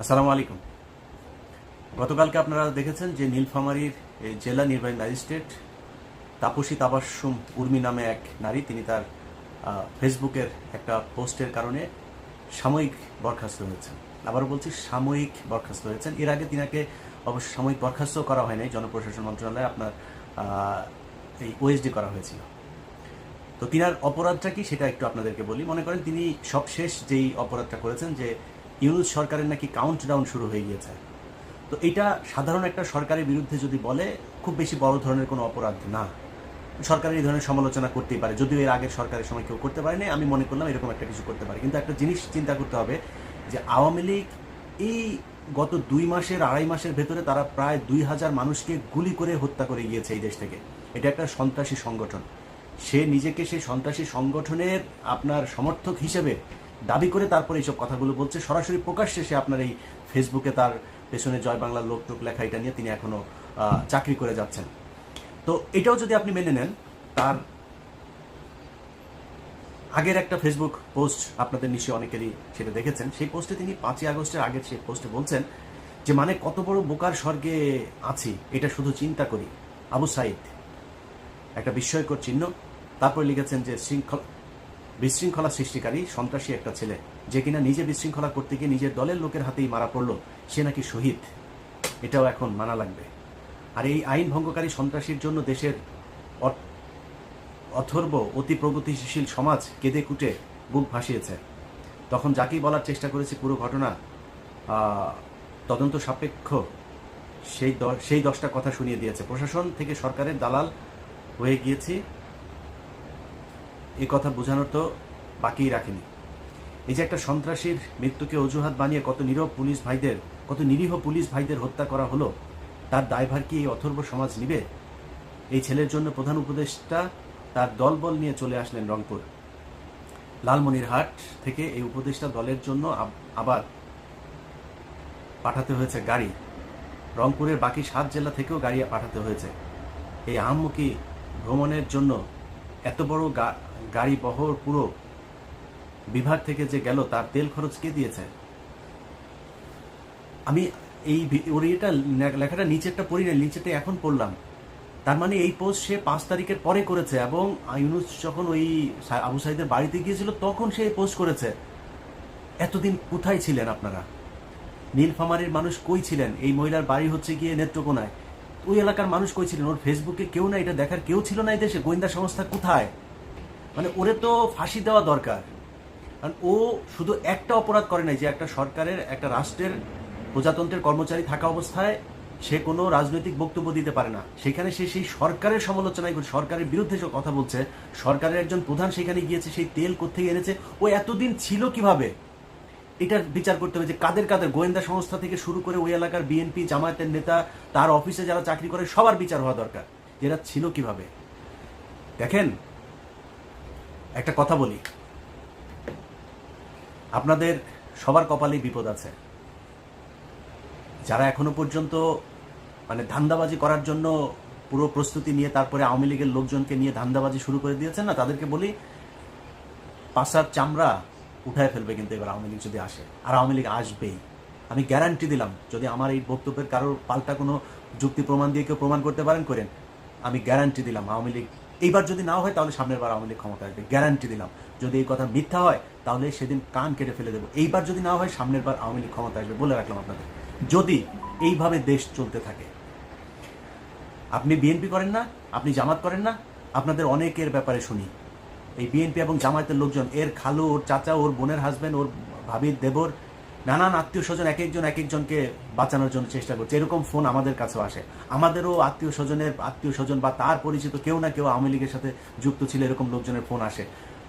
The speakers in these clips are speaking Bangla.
আসসালামু আলাইকুম। গতকালকে আপনারা দেখেছেন যে নীলফামারীর জেলা নির্বাহী ম্যাজিস্ট্রেট তাপসী তাবাসুম উর্মি নামে এক নারী, তিনি তার ফেসবুকের একটা পোস্টের কারণে সাময়িক বরখাস্ত হয়েছেন। আবারও বলছি, সাময়িক বরখাস্ত হয়েছেন। এর আগে তিনাকে অবশ্য সাময়িক বরখাস্ত করা হয়নি জনপ্রশাসন মন্ত্রণালয়ে আপনার এই ওএসডি করা হয়েছিল। তো তিনার অপরাধটা কি সেটা একটু আপনাদেরকে বলি। মনে করেন তিনি সবশেষ যেই অপরাধটা করেছেন যে ইউনুস সরকারের নাকি কাউন্ট ডাউন শুরু হয়ে গিয়েছে। তো এটা সাধারণ একটা সরকারের বিরুদ্ধে যদি বলে, খুব বেশি বড় ধরনের কোনো অপরাধ না। সরকারের এই ধরনের সমালোচনা করতেই পারে। যদিও এর আগের সরকারের সময় কেউ করতে পারেনি, আমি মনে করলাম এরকম একটা কিছু করতে পারে। কিন্তু একটা জিনিস চিন্তা করতে হবে যে আওয়ামী লীগ এই গত দুই মাসের, আড়াই মাসের ভেতরে তারা প্রায় দুই হাজার মানুষকে গুলি করে হত্যা করে গিয়েছে এই দেশ থেকে। এটা একটা সন্ত্রাসী সংগঠন। সে নিজেকে সেই সন্ত্রাসী সংগঠনের আপনার সমর্থক হিসেবে দাবি করে তারপরে এইসব কথাগুলো বলছে। সরাসরি প্রকাশ্যে সে আপনার এই ফেসবুকে তার পেছনে জয় বাংলার লোক টোক লেখা এটা নিয়ে তিনি এখনও আহ, চাকরি করে যাচ্ছেন। তো এটাও যদি আপনি মেনে নেন তার আগের একটা ফেসবুক পোস্ট আপনাদের নিশ্চয়ই অনেকেরই সেটা দেখেছেন। সেই পোস্টে তিনি পাঁচই আগস্টের আগের সেই পোস্টে বলছেন যে মানে কত বড় বোকার স্বর্গে আছি এটা শুধু চিন্তা করি। আবু সাইদ একটা বিস্ময়কর চিহ্ন। তারপরে লিখেছেন যে শৃঙ্খল বিশৃঙ্খলা সৃষ্টিকারী সন্ত্রাসী একটা ছেলে। যে কিনা নিজে বিশৃঙ্খলা করতে গিয়ে নিজের দলের লোকের হাতেই মারা পড়ল, সে নাকি শহীদ। এটাও এখন মানা লাগবে। আর এই আইন ভঙ্গকারী সন্ত্রাসীর জন্য দেশের অথর্ব অতি প্রগতিশীল সমাজ কেঁদে কুটে বুক ভাসিয়েছে। তখন যাকেই বলার চেষ্টা করেছি পুরো ঘটনা তদন্ত সাপেক্ষ, সেই সেই দশটা কথা শুনিয়ে দিয়েছে। প্রশাসন থেকে সরকারের দালাল হয়ে গিয়েছি। এই কথা বোঝানোর তো বাকিই রাখেনি। এই যে একটা সন্ত্রাসীর মৃত্যুকে অজুহাত বানিয়ে কত নীরব পুলিশ ভাইদের, কত নিরীহ পুলিশ ভাইদের হত্যা করা হলো, তার দায়ভার কি এই অথর্ব সমাজ নিবে? এই ছেলের জন্য প্রধান উপদেষ্টা তার দলবল নিয়ে চলে আসলেন রংপুর। লালমনিরহাট থেকে এই উপদেষ্টা দলের জন্য আবার পাঠাতে হয়েছে গাড়ি। রংপুরের বাকি সাত জেলা থেকেও গাড়ি পাঠাতে হয়েছে। এই আহাম্মুখী ভ্রমণের জন্য এত বড় গাড়ি বহর পুরো বিভাগ থেকে যে গেল, তার তেল খরচ কে দিয়েছে? আমি এই ওর এটা লেখাটা নিচেরটা পড়ি না নিচেরটা এখন পড়লাম। তার মানে এই পোস্ট সে পাঁচ তারিখের পরে করেছে এবং ইউনুস যখন ওই আবু সাইদের বাড়িতে গিয়েছিল, তখন সে পোস্ট করেছে। এতদিন কোথায় ছিলেন আপনারা? নীলফামারীর মানুষ কই ছিলেন? এই মহিলার বাড়ি হচ্ছে গিয়ে নেত্রকোনায়। ওই এলাকার মানুষ কই ছিলেন? ওর ফেসবুকে কেউ না এটা দেখার কেউ ছিল না এই দেশে? গোয়েন্দা সংস্থা কোথায়? মানে ওরে তো ফাঁসি দেওয়া দরকার। কারণ ও শুধু একটা অপরাধ করে নাই যে একটা সরকারের, একটা রাষ্ট্রের, প্রজাতন্ত্রের কর্মচারী থাকা অবস্থায় সে কোনো রাজনৈতিক বক্তব্য দিতে পারে না। সেখানে সে সেই সরকারের সমালোচনায় করে সরকারের বিরুদ্ধে যে কথা বলছে, সরকারের একজন প্রধান সেখানে গিয়েছে, সেই তেল কোথেকে এনেছে, ও এতদিন ছিল কীভাবে? এটার বিচার করতে হবে যে কাদের কাদের গোয়েন্দা সংস্থা থেকে শুরু করে ওই এলাকার বিএনপি, জামায়াতের নেতা, তার অফিসে যারা চাকরি করে, সবার বিচার হওয়া দরকার যেটা ছিল কীভাবে। দেখেন একটা কথা বলি। আপনাদের সবার কপালেই বিপদ আছে। যারা এখনও পর্যন্ত মানে ধান্দাবাজি করার জন্য পুরো প্রস্তুতি নিয়ে তারপরে আওয়ামী লীগের লোকজনকে নিয়ে ধান্দাবাজি শুরু করে দিয়েছেন না, তাদেরকে বলি, পাশার চামড়া উঠায় ফেলবে কিন্তু এবার আওয়ামী লীগ যদি আসে। আর আওয়ামী লীগ আসবেই। আমি গ্যারান্টি দিলাম, যদি আমার এই বক্তব্যের কারোর পাল্টা কোনো যুক্তি প্রমাণ দিয়ে কেউ প্রমাণ করতে পারেন করেন, আমি গ্যারান্টি দিলাম আওয়ামী লীগ এইবার যদি না হয়, তাহলে সামনের বার আওয়ামী লীগ ক্ষমতা আসবে। গ্যারান্টি দিলাম। যদি এই কথা মিথ্যা হয়, তাহলে সেদিন কান কেটে ফেলে দেবো। এইবার যদি না হয়, সামনের বার আওয়ামী লীগ ক্ষমতা আসবে বলে রাখলাম আপনাদের। যদি এইভাবে দেশ চলতে থাকে, আপনি বিএনপি করেন না, আপনি জামাত করেন না, আপনাদের অনেকের ব্যাপারে শুনি। এই বিএনপি এবং জামায়াতের লোকজন, এর খালু, ওর চাচা, ওর বোনের হাজবেন্ড ওর ভাবির দেবর নানান আত্মীয় স্বজন এক একজন এক একজনকে বাঁচানোর জন্য চেষ্টা করছে। এরকম ফোন আমাদের কাছেও আসে। আমাদেরও আত্মীয় স্বজনের আত্মীয় স্বজন বা তার পরিচিত কেউ না কেউ আওয়ামী লীগের সাথে যুক্ত ছিল এরকম লোকজনের ফোন আসে।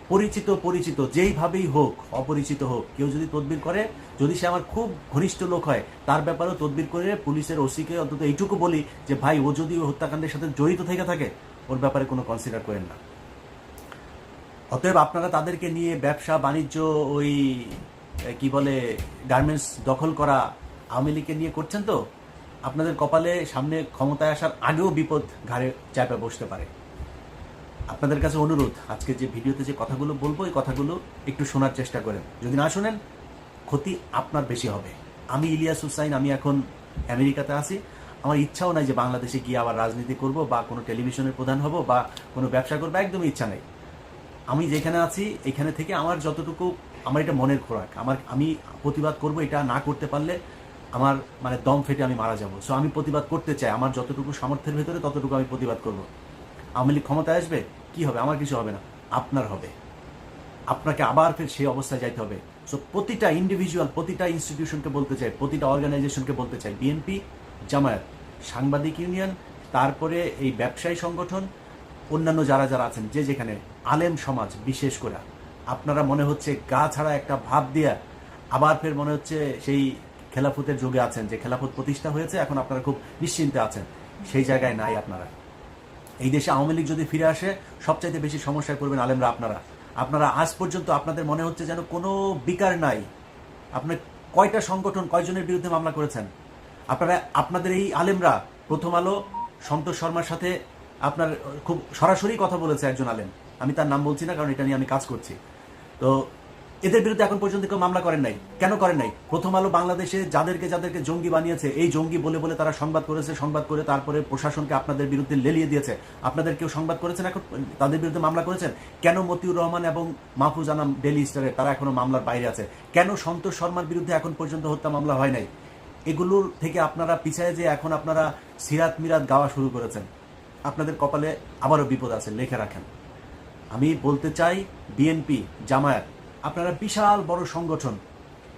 পরিচিত পরিচিত, যেইভাবেই হোক, অপরিচিত হোক, কেউ যদি তদবির করে, যদি সে আমার খুব ঘনিষ্ঠ লোক হয়, তার ব্যাপারেও তদবির করে পুলিশের ওসিকে অন্তত এইটুকু বলি যে, ভাই, ও যদি হত্যাকাণ্ডের সাথে জড়িত থেকে থাকে, ওর ব্যাপারে কোনো কনসিডার করেন না। অতএব আপনারা তাদেরকে নিয়ে ব্যবসা, বাণিজ্য, ওই কি বলে গার্মেন্টস দখল করা আওয়ামী লীগকে নিয়ে করছেন তো, আপনাদের কপালে সামনে ক্ষমতায় আসার আগেও বিপদ ঘাড়ে চাপে বসতে পারে। আপনাদের কাছে অনুরোধ, আজকে যে ভিডিওতে যে কথাগুলো বলব, এই কথাগুলো একটু শোনার চেষ্টা করেন। যদি না শোনেন, ক্ষতি আপনার বেশি হবে। আমি ইলিয়াস হুসাইন, আমি এখন আমেরিকাতে আছি। আমার ইচ্ছাও নাই যে বাংলাদেশে গিয়ে আবার রাজনীতি করব বা কোনো টেলিভিশনের প্রধান হব বা কোনো ব্যবসা করব, একদমই ইচ্ছা নেই। আমি যেখানে আছি, এখানে থেকে আমার যতটুকু আমার এটা মনের খোরাক। আমার, আমি প্রতিবাদ করব এটা না করতে পারলে আমার মানে দম ফেটে আমি মারা যাব। সো আমি প্রতিবাদ করতে চাই। আমার যতটুকু সামর্থ্যের ভেতরে ততটুকু আমি প্রতিবাদ করব। আওয়ামী লীগ ক্ষমতায় আসবে? কি হবে? আমার কিছু হবে না। আপনার হবে। আপনাকে আবার ফের সেই অবস্থায় যাইতে হবে। সো প্রতিটা ইন্ডিভিজুয়াল প্রতিটা ইনস্টিটিউশনকে বলতে চাই, প্রতিটা অর্গানাইজেশনকে বলতে চাই। বিএনপি জামায়াত, সাংবাদিক ইউনিয়ন তারপরে এই ব্যবসায়ী সংগঠন, অন্যান্য যারা যারা আছেন, যে যেখানে আলেম সমাজ বিশেষ করে আপনারা মনে হচ্ছে গা ছাড়া একটা ভাব দিয়া আবার ফের মনে হচ্ছে সেই খেলাফতের যুগে আছেন, যে খেলাফত প্রতিষ্ঠা হয়েছে, এখন আপনারা খুব নিশ্চিন্তে আছেন। সেই জায়গায় নাই আপনারা। এই দেশে আওয়ামী লীগ যদি ফিরে আসে, সবচাইতে বেশি সমস্যায় পড়বেন আলেমরা আপনারা। আপনারা আজ পর্যন্ত আপনাদের মনে হচ্ছে যেন কোনো বিকার নাই। আপনার কয়টা সংগঠন, কয়জনের বিরুদ্ধে মামলা করেছেন? আপনারা, আপনাদের এই আলেমরা, প্রথম আলো, সন্তোষ শর্মার সাথে আপনার খুব সরাসরি কথা বলেছে একজন আলেম। আমি তার নাম বলছি না, কারণ এটা নিয়ে আমি কাজ করছি। তো এদের বিরুদ্ধে এখন পর্যন্ত কেউ মামলা করেন নাই। কেন করেন নাই? প্রথম আলো বাংলাদেশে যাদেরকে যাদেরকে জঙ্গি বানিয়েছে, এই জঙ্গি বলে বলে তারা সংবাদ করেছে, সংবাদ করে তারপরে প্রশাসনকে আপনাদের বিরুদ্ধে লেলিয়ে দিয়েছে। আপনাদের কেউ সংবাদ করেছেন এখন? তাদের বিরুদ্ধে মামলা করেছেন? কেন মতিউর রহমান এবং মাহফুজ আনাম ডেলি স্টারে তারা এখনও মামলার বাইরে আছে? কেন সন্তোষ শর্মার বিরুদ্ধে এখন পর্যন্ত হত্যা মামলা হয় নাই? এগুলোর থেকে আপনারা পিছায় যে এখন আপনারা সিরাত মিরাত গাওয়া শুরু করেছেন। আপনাদের কপালে আবারও বিপদ আছে, লেখে রাখেন। আমি বলতে চাই বিএনপি জামায়াত। আপনারা বিশাল বড় সংগঠন।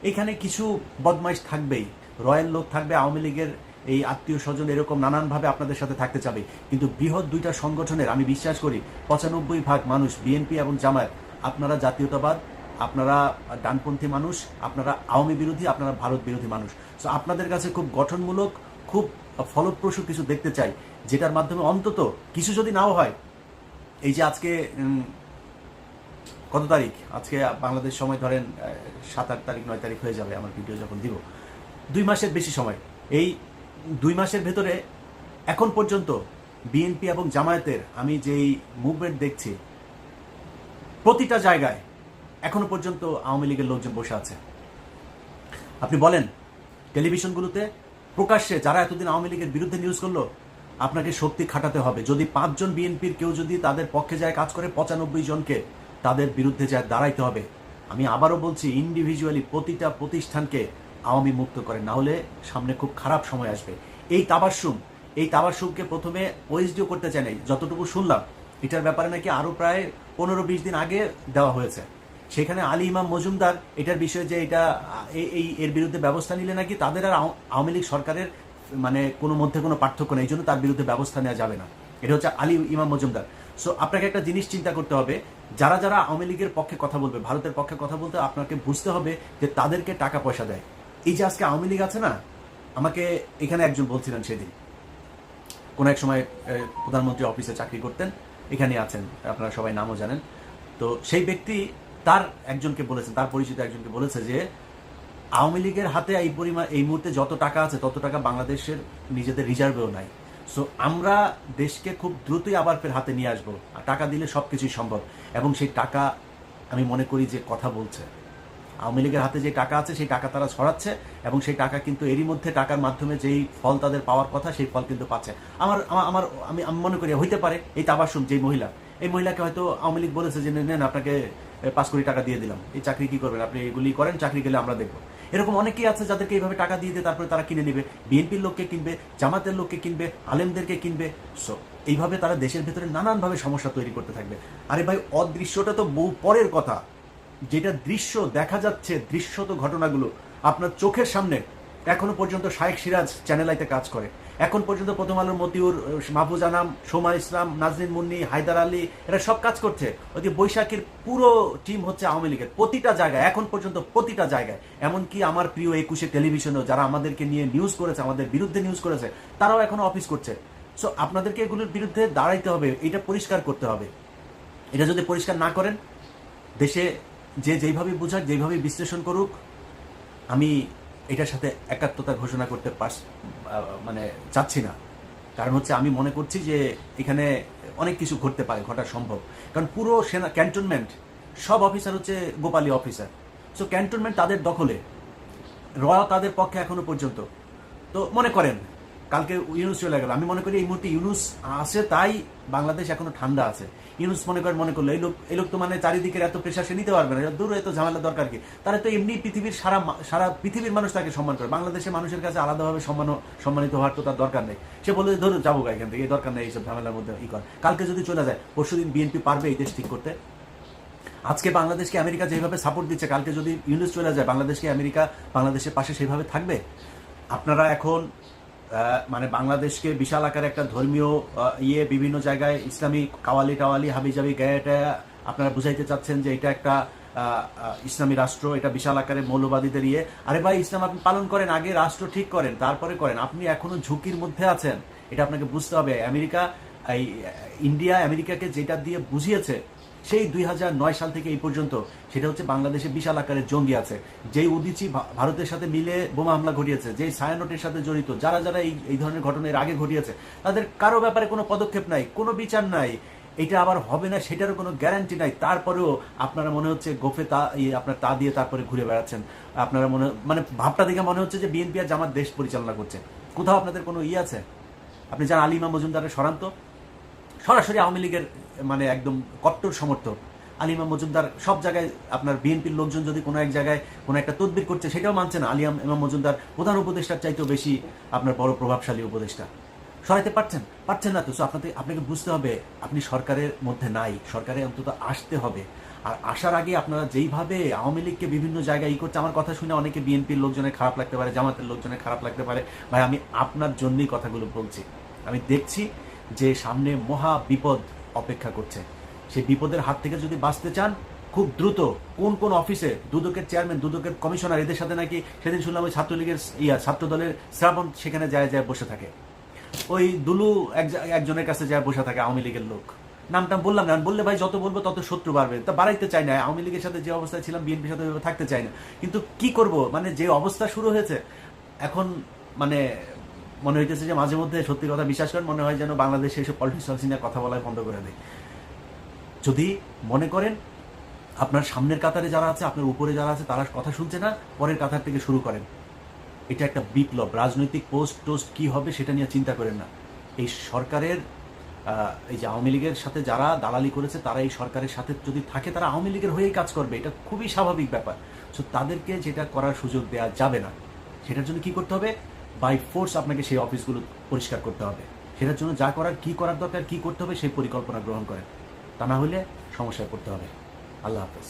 এখানে কিছু বদমাইশ থাকবেই। রয়্যাল লোক থাকবে, আওয়ামী লীগের এই আত্মীয় স্বজন এরকম নানানভাবে আপনাদের সাথে থাকতে চাবে। কিন্তু বৃহৎ দুইটা সংগঠনের, আমি বিশ্বাস করি, পঁচানব্বই ভাগ মানুষ বিএনপি এবং জামায়াত। আপনারা জাতীয়তাবাদ, আপনারা ডানপন্থী মানুষ, আপনারা আওয়ামী বিরোধী, আপনারা ভারত বিরোধী মানুষ। সো আপনাদের কাছে খুব গঠনমূলক, খুব ফলপ্রসূ কিছু দেখতে চাই, যেটার মাধ্যমে অন্তত কিছু যদি নাও হয় এই যে আজকে কত তারিখ? আজকে বাংলাদেশ সময় ধরেন সাত আট তারিখ, নয় তারিখ হয়ে যাবে আমার ভিডিও যখন দিব। দুই মাসের বেশি সময়। এই দুই মাসের ভেতরে এখন পর্যন্ত বিএনপি এবং জামায়াতের আমি যেই মুভমেন্ট দেখছি, প্রতিটা জায়গায় এখনও পর্যন্ত আওয়ামী লীগের লোকজন বসে আছে। আপনি বলেন টেলিভিশনগুলোতে প্রকাশ্যে যারা এতদিন আওয়ামী লীগের বিরুদ্ধে নিউজ করল আপনাকে শক্তি খাটাতে হবে। যদি পাঁচজন বিএনপির কেউ যদি তাদের পক্ষে যায় কাজ করে পঁচানব্বই জনকে, তাদের বিরুদ্ধে যায় দাঁড়াইতে হবে। আমি আবারও বলছি ইন্ডিভিজুয়ালি প্রতিটা প্রতিষ্ঠানকে আওয়ামী মুক্ত করে না হলে সামনে খুব খারাপ সময় আসবে। এই তাবাসুম এই তাবাসুমকে প্রথমে ওএসডিও করতে চাই নাই, যতটুকু শুনলাম, এটার ব্যাপারে নাকি আরও প্রায় পনেরো বিশ দিন আগে দেওয়া হয়েছে। সেখানে আলী ইমাম মজুমদার, এটার বিষয়ে যে এটা এই এর বিরুদ্ধে ব্যবস্থা নিলে নাকি তাদের আর আওয়ামী লীগ সরকারের মানে কোনো মধ্যে কোনো পার্থক্য নেই জন্য তার বিরুদ্ধে ব্যবস্থা নেওয়া যাবে না। এটা হচ্ছে আলী ইমাম মজুমদার। সো আপনাকে একটা জিনিস চিন্তা করতে হবে, যারা যারা আওয়ামী লীগের পক্ষে কথা বলবে, ভারতের পক্ষে কথা বলতে আপনাকে বুঝতে হবে যে তাদেরকে টাকা পয়সা দেয়। এই যে আজকে আওয়ামী লীগ আছে না, আমাকে এখানে একজন বলছিলেন সেদিন। কোনো এক সময় প্রধানমন্ত্রী অফিসে চাকরি করতেন, এখানে আছেন, আপনারা সবাই নামও জানেন। তো সেই ব্যক্তি তার একজনকে বলেছেন, তার পরিচিত একজনকে বলেছে যে আওয়ামী লীগের হাতে এই পরিমাণ, এই মুহূর্তে যত টাকা আছে, তত টাকা বাংলাদেশের নিজেদের রিজার্ভেও নাই। সো আমরা দেশকে খুব দ্রুতই আবার ফের হাতে নিয়ে আসব। আর টাকা দিলে সব কিছুই সম্ভব। এবং সেই টাকা, আমি মনে করি যে কথা বলছে। আওয়ামী লীগের হাতে যে টাকা আছে, সেই টাকা তারা ছড়াচ্ছে। এবং সেই টাকা কিন্তু এরই মধ্যে টাকার মাধ্যমে যেই ফল তাদের পাওয়ার কথা, সেই ফল কিন্তু পাচ্ছে। আমার, আমার- আমি আমি মনে করি হইতে পারে এই তাবাসুম, যেই মহিলা। এই মহিলাকে হয়তো আওয়ামী লীগ বলেছে যে নেন আপনাকে পাঁচ কোটি টাকা দিয়ে দিলাম। এই চাকরি কি করবেন? আপনি এগুলি করেন, চাকরি গেলে আমরা দেখব। এরকম অনেকেই আছে যাদেরকে এইভাবে টাকা দিয়ে দিয়ে তারপরে তারা কিনে নেবে। বিএনপির লোককে কিনবে, জামাতের লোককে কিনবে, আলেমদেরকে কিনবে। সো এইভাবে তারা দেশের ভেতরে নানানভাবে সমস্যা তৈরি করতে থাকবে। আরে ভাই, অদৃশ্যটা তো বহু পরের কথা। যেটা দৃশ্য দেখা যাচ্ছে, দৃশ্যত ঘটনাগুলো আপনার চোখের সামনে, এখনও পর্যন্ত শায়েখ সিরাজ চ্যানেলাইতে কাজ করে। এখন পর্যন্ত প্রথম আলোর মতিউর মাহফুজ আনাম, সোমা ইসলাম নাজরিন মুন্নি, হায়দার আলী, এরা সব কাজ করছে। ওই বৈশাখীর পুরো টিম হচ্ছে আওয়ামী লীগের। প্রতিটা জায়গায়, এখন পর্যন্ত প্রতিটা জায়গায়, এমনকি আমার প্রিয় একুশে টেলিভিশনেও যারা আমাদেরকে নিয়ে নিউজ করেছে, আমাদের বিরুদ্ধে নিউজ করেছে, তারাও এখনও অফিস করছে। সো আপনাদেরকে এগুলোর বিরুদ্ধে দাঁড়াইতে হবে, এটা পরিষ্কার করতে হবে। এটা যদি পরিষ্কার না করেন, দেশে যে যেইভাবে বুঝাক, যেইভাবে বিশ্লেষণ করুক, আমি এটার সাথে একাত্মতা ঘোষণা করতে পার মানে চাচ্ছি না। কারণ হচ্ছে আমি মনে করছি যে এখানে অনেক কিছু ঘটতে পারে, ঘটা সম্ভব। কারণ পুরো সেনা, ক্যান্টনমেন্ট, সব অফিসার হচ্ছে গোপালী অফিসার সো ক্যান্টনমেন্ট তাদের দখলে। র তাদের পক্ষে এখনও পর্যন্ত। তো মনে করেন কালকে ইউনুস চলে গেল। আমি মনে করি এই মুহূর্তে ইউনুস আছে, তাই বাংলাদেশ এখনও ঠান্ডা আছে। ইউনুস মনে করেন, মনে করল, এই লোক এই লোক তো মানে চারিদিকের এত প্রেশার সে নিতে পারবে না। দূর এত ঝামেলা, দরকার কি? তারা তো এমনি পৃথিবীর সারা সারা পৃথিবীর মানুষ তাকে সম্মান করে। বাংলাদেশের মানুষের কাছে আলাদাভাবে সম্মান সম্মানিত হওয়ার তো তার দরকার নেই। সে বলে ধরো যাব গা এখান থেকে। এই দরকার নেই এইসব ঝামেলার মধ্যে ই কর কালকে যদি চলে যায়, পরশুদিন বিএনপি পারবে এই দেশ ঠিক করতে? আজকে বাংলাদেশকে আমেরিকা যেভাবে সাপোর্ট দিচ্ছে, কালকে যদি ইউনুস চলে যায়, বাংলাদেশকে আমেরিকা বাংলাদেশের পাশে সেভাবে থাকবে? আপনারা এখন মানে বাংলাদেশকে বিশাল আকারে একটা ধর্মীয় ইয়ে বিভিন্ন জায়গায় ইসলামী কাওয়ালি টাওয়ালি হাবিজাবি গায়েটা আপনারা বুঝাইতে চাচ্ছেন যে এটা একটা ইসলামী রাষ্ট্র, এটা বিশাল আকারে মৌলবাদীদের ইয়ে। আরে ভাই, ইসলাম আপনি পালন করেন, আগে রাষ্ট্র ঠিক করেন, তারপরে করেন। আপনি এখনও ঝুঁকির মধ্যে আছেন, এটা আপনাকে বুঝতে হবে। আমেরিকা, এই, ইন্ডিয়া, আমেরিকাকে যেটা দিয়ে বুঝিয়েছে সেই দুই হাজার নয় সাল থেকে এই পর্যন্ত সেটা হচ্ছে বাংলাদেশে বিশাল আকারের জঙ্গি আছে। যেই উদিচি ভারতের সাথে মিলে বোমা হামলা ঘটিয়েছে, যেই সায়ানোটের সাথে জড়িত, যারা যারা এই এই ধরনের ঘটনার আগে ঘটিয়েছে, তাদের কারও ব্যাপারে কোনো পদক্ষেপ নাই, কোনো বিচার নাই। এটা আবার হবে না, সেটারও কোনো গ্যারান্টি নাই। তারপরেও আপনারা মনে হচ্ছে গোফে তা আপনার তা দিয়ে তারপরে ঘুরে বেড়াচ্ছেন। আপনারা মনে মানে ভাবটা দেখে মনে হচ্ছে যে বিএনপি আর জামাত দেশ পরিচালনা করছে। কোথাও আপনাদের কোনো ইয়ে আছে? আপনি যান আলিমা মজুমদারের সরান্ত সরাসরি আওয়ামী লীগের মানে একদম কট্টর সমর্থক। আলিমা মজুমদার সব জায়গায় আপনার বিএনপির লোকজন যদি কোনো এক জায়গায় কোনো একটা তদবির করছে, সেটাও মানছে না। আলিয়াম ইমাম মজুমদার প্রধান উপদেষ্টার চাইতেও বেশি আপনার বড় প্রভাবশালী উপদেষ্টা। সরাইতে পারছেন? পারছেন না তো। সো আপনাকে আপনাকে বুঝতে হবে, আপনি সরকারের মধ্যে নাই। সরকারে অন্তত আসতে হবে। আর আসার আগে আপনারা যেইভাবে আওয়ামী লীগকে বিভিন্ন জায়গায় ই করছে, আমার কথা শুনে অনেকে বিএনপির লোকজনের খারাপ লাগতে পারে, জামাতের লোকজনের খারাপ লাগতে পারে। ভাই, আমি আপনার জন্যই কথাগুলো বলছি। আমি দেখছি যে সামনে মহা বিপদ অপেক্ষা করছে। সেই বিপদের হাত থেকে যদি বাঁচতে চান, খুব দ্রুত কোন কোন অফিসে দুদকের চেয়ারম্যান, দুদকের কমিশনার, এদের সাথে নাকি সেদিন শুনলাম ওই ছাত্রলীগের ইয়া ছাত্র দলের শ্রাবণ সেখানে যায় যায় বসে থাকে। ওই দুলু এক একজনের কাছে যায় বসে থাকে আওয়ামী লীগের লোক। নামটা বললাম না, বললে ভাই যত বলব তত শত্রু বাড়বে। তা বাড়াইতে চাই না, আওয়ামী লীগের সাথে যে অবস্থায় ছিলাম, বিএনপির সাথে থাকতে চাই না। কিন্তু কি করব? মানে যে অবস্থা শুরু হয়েছে, এখন মানে মনে হইতেছে যে মাঝে মধ্যে সত্যি কথা বিশ্বাস করেন, মনে হয় যেন বাংলাদেশে এসব পলিটিক্স নিয়ে কথা বলা বন্ধ করে দেয়। যদি মনে করেন আপনার সামনের কাতারে যারা আছে, আপনার উপরে যারা আছে, তারা কথা শুনছে না, পরের কাতার থেকে শুরু করেন। এটা একটা বিপ্লব। রাজনৈতিক পোস্ট টোস্ট কি হবে সেটা নিয়ে চিন্তা করেন না। এই সরকারের এই যে আওয়ামী লীগের সাথে যারা দালালি করেছে, তারা এই সরকারের সাথে যদি থাকে, তারা আওয়ামী লীগের হয়েই কাজ করবে। এটা খুবই স্বাভাবিক ব্যাপার। সো তাদেরকে যেটা করার সুযোগ দেওয়া যাবে না, সেটার জন্য কি করতে হবে? বাই ফোর্স আপনাকে সেই অফিসগুলো পরিষ্কার করতে হবে। সেটার জন্য যা করার, কি করার দরকার, কি করতে হবে সেই পরিকল্পনা গ্রহণ করেন। তা না হলে সমস্যায় পড়তে হবে। আল্লাহ হাফেজ।